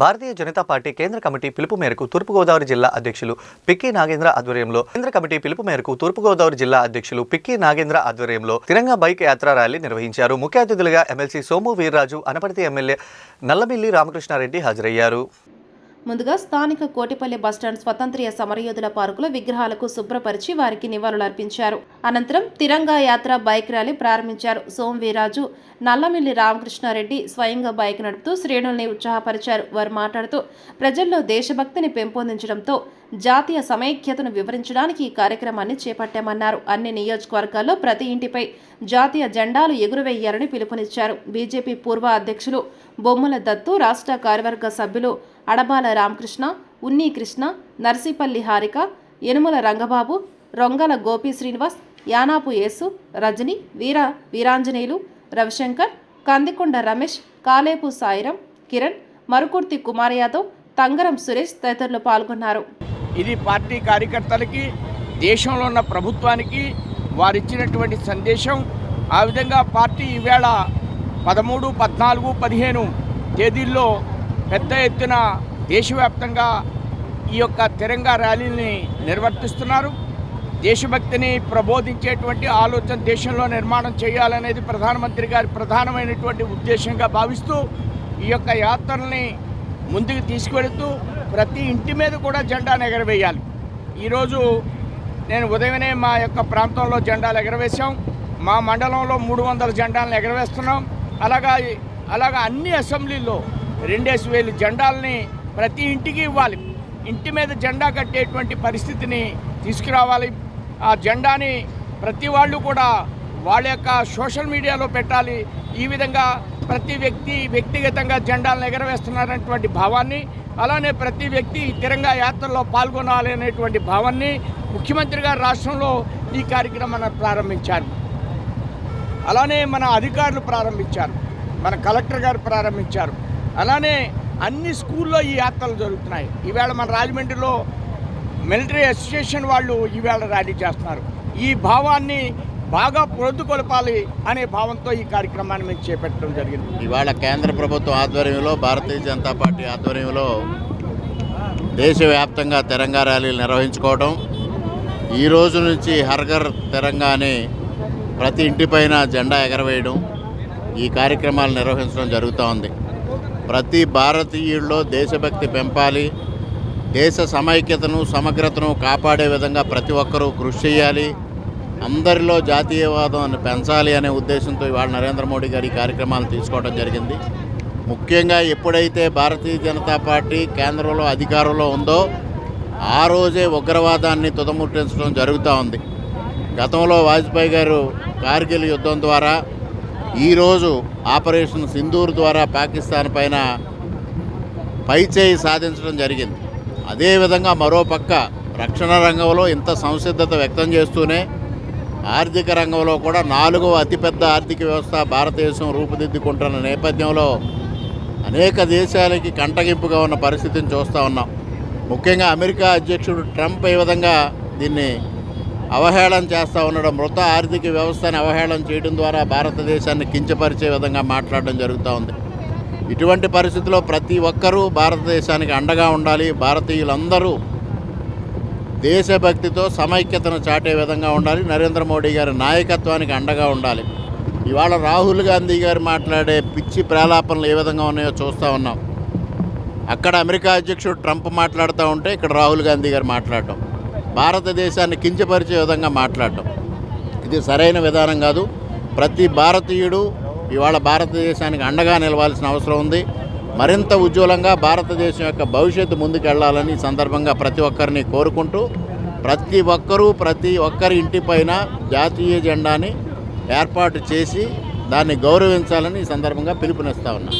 భారతీయ Janata party కేంద్ర committee పిలుపు మేరకు తూర్పుగోదావరి జిల్లా అధ్యక్షులు పిక్కి నాగేంద్ర ఆధ్వర్యంలో కేంద్ర కమిటీ పిలుపు మేరకు తూర్పుగోదావరి జిల్లా అధ్యక్షులు పిక్కి నాగేంద్ర ఆధ్వర్యంలో తిరంగా బైక్ యాత్ర ర్యాలీ నిర్వహించారు. ముఖ్య అతిథులుగా ఎమ్మెల్సీ సోము వీర్రాజు అనపర్తి ఎమ్మెల్యే నల్లమిల్లి రామకృష్ణారెడ్డి హాజరయ్యారు. ముందుగా స్థానిక కోటిపల్లి బస్టాండ్ స్వతంత్ర్య సమరయోధుల పార్కులో విగ్రహాలకు శుభ్రపరిచి వారికి నివాళులర్పించారు. అనంతరం తిరంగా యాత్ర బైక్ ర్యాలీ ప్రారంభించారు. సోమవీరాజు నల్లమిల్లి రామకృష్ణారెడ్డి స్వయంగా బైక్ నడుపుతూ శ్రేణుల్ని ఉత్సాహపరిచారు. వారు మాట్లాడుతూ ప్రజల్లో దేశభక్తిని పెంపొందించడంతో జాతీయ సమైక్యతను వివరించడానికి ఈ కార్యక్రమాన్ని చేపట్టామన్నారు. అన్ని నియోజకవర్గాల్లో ప్రతి ఇంటిపై జాతీయ జెండాలు ఎగురవేయాలని పిలుపునిచ్చారు. బీజేపీ పూర్వ అధ్యక్షులు బొమ్మల దత్తు రాష్ట్ర కార్యవర్గ సభ్యులు అడబాల రామకృష్ణ ఉన్ని కృష్ణ నర్సీపల్లి హారిక యనుమల రంగబాబు రొంగల గోపి శ్రీనివాస్ యానాపు యేసు రజని వీర వీరాంజనేయులు రవిశంకర్ కందికొండ రమేష్ కాలేపు సాయిరం కిరణ్ మరుకుర్తి కుమార్ యాదవ్ తంగరం సురేష్ తదితరులు పాల్గొన్నారు. ఇది పార్టీ కార్యకర్తలకి దేశంలో ఉన్న ప్రభుత్వానికి వారిచ్చినటువంటి సందేశం. ఆ విధంగా పార్టీ ఈవేళ పదమూడు పద్నాలుగు పదిహేను తేదీల్లో పెద్ద ఎత్తున దేశవ్యాప్తంగా ఈ యొక్క తిరంగా ర్యాలీని నిర్వర్తిస్తున్నారు. దేశభక్తిని ప్రబోధించేటువంటి ఆలోచన దేశంలో నిర్మాణం చేయాలనేది ప్రధానమంత్రి గారి ప్రధానమైనటువంటి ఉద్దేశంగా భావిస్తూ ఈ యొక్క యాత్రల్ని ముందుకు తీసుకెడుతూ ప్రతి ఇంటి మీద కూడా జెండాను ఎగరవేయాలి ఈరోజు నేను ఉదయమే మా యొక్క ప్రాంతంలో జెండాలు ఎగరవేశాం. మా మండలంలో మూడు వందల జెండాలను ఎగరవేస్తున్నాం. అలాగా అలాగా అన్ని అసెంబ్లీల్లో రెండేసి వేలు జెండాలని ప్రతి ఇంటికి ఇవ్వాలి. ఇంటి మీద జెండా కట్టేటువంటి పరిస్థితిని తీసుకురావాలి. ఆ జెండాని ప్రతి వాళ్ళు కూడా వాళ్ళ యొక్క సోషల్ మీడియాలో పెట్టాలి. ఈ విధంగా ప్రతి వ్యక్తి వ్యక్తిగతంగా జెండాలను ఎగరవేస్తున్నారనేటువంటి భావాన్ని అలానే ప్రతి వ్యక్తి తిరంగా యాత్రలో పాల్గొనాలి అనేటువంటి భావాన్ని ముఖ్యమంత్రి గారు రాష్ట్రంలో ఈ కార్యక్రమాన్ని ప్రారంభించారు. అలానే మన అధికారులు ప్రారంభించారు. మన కలెక్టర్ గారు ప్రారంభించారు. అలానే అన్ని స్కూల్లో ఈ యాత్రలు జరుగుతున్నాయి. ఈవేళ మన రాజమండ్రిలో మిలిటరీ అసోసియేషన్ వాళ్ళు ఈవేళ ర్యాలీ చేస్తున్నారు. ఈ భావాన్ని బాగా పొద్దుకొలపాలి అనే భావంతో ఈ కార్యక్రమాన్ని మేము చేపట్టడం జరిగింది. ఇవాళ కేంద్ర ప్రభుత్వం ఆధ్వర్యంలో భారతీయ జనతా పార్టీ ఆధ్వర్యంలో దేశవ్యాప్తంగా తెరంగా ర్యాలీలు నిర్వహించుకోవడం ఈ రోజు నుంచి హర్ఘర్ తిరంగా ప్రతి ఇంటిపైన జెండా ఎగరవేయడం ఈ కార్యక్రమాలు నిర్వహించడం జరుగుతూ ఉంది. ప్రతి భారతీయుల్లో దేశభక్తి పెంపాలి. దేశ సమైక్యతను సమగ్రతను కాపాడే విధంగా ప్రతి ఒక్కరూ కృషి చేయాలి. అందరిలో జాతీయవాదాన్ని పెంచాలి అనే ఉద్దేశంతో ఇవాళ నరేంద్ర మోడీ గారి కార్యక్రమాలు తీసుకోవడం జరిగింది. ముఖ్యంగా ఎప్పుడైతే భారతీయ జనతా పార్టీ కేంద్రంలో అధికారంలో ఉందో ఆ రోజే ఉగ్రవాదాన్ని తుదముట్టించడం జరుగుతూ ఉంది. గతంలో వాజ్పేయి గారు కార్గిల్ యుద్ధం ద్వారా ఈరోజు ఆపరేషన్ సింధూర్ ద్వారా పాకిస్తాన్ పైన పైచేయి సాధించడం జరిగింది. అదేవిధంగా మరోపక్క రక్షణ రంగంలో ఇంత సంసిద్ధత వ్యక్తం చేస్తూనే ఆర్థిక రంగంలో కూడా నాలుగవ అతిపెద్ద ఆర్థిక వ్యవస్థ భారతదేశం రూపుదిద్దుకుంటున్న నేపథ్యంలో అనేక దేశాలకి కంటగింపుగా ఉన్న పరిస్థితిని చూస్తూ ఉన్నాం. ముఖ్యంగా అమెరికా అధ్యక్షుడు ట్రంప్ ఏ విధంగా దీన్ని అవహేళన చేస్తూ ఉండడం మృత ఆర్థిక వ్యవస్థని అవహేళన చేయడం ద్వారా భారతదేశాన్ని కించపరిచే విధంగా మాట్లాడడం జరుగుతూ ఉంది. ఇటువంటి పరిస్థితుల్లో ప్రతి ఒక్కరూ భారతదేశానికి అండగా ఉండాలి. భారతీయులందరూ దేశభక్తితో సమైక్యతను చాటే విధంగా ఉండాలి. నరేంద్ర మోడీ గారి నాయకత్వానికి అండగా ఉండాలి. ఇవాళ రాహుల్ గాంధీ గారు మాట్లాడే పిచ్చి ప్రేలాపనలు ఏ విధంగా ఉన్నాయో చూస్తూ ఉన్నాం. అక్కడ అమెరికా అధ్యక్షుడు ట్రంప్ మాట్లాడుతూ ఉంటే ఇక్కడ రాహుల్ గాంధీ గారు మాట్లాడటం. భారతదేశాన్ని కించపరిచే విధంగా మాట్లాడటం. ఇది సరైన విధానం కాదు. ప్రతి భారతీయుడు ఇవాళ భారతదేశానికి అండగా నిలవాల్సిన అవసరం ఉంది. మరింత ఉజ్వలంగా భారతదేశం యొక్క భవిష్యత్తు ముందుకెళ్ళాలని ఈ సందర్భంగా ప్రతి ఒక్కరిని కోరుకుంటూ ప్రతి ఒక్కరూ ప్రతి ఒక్కరి ఇంటిపైన జాతీయ జెండాని ఏర్పాటు చేసి దాన్ని గౌరవించాలని ఈ సందర్భంగా పిలుపునిస్తా ఉన్నాం.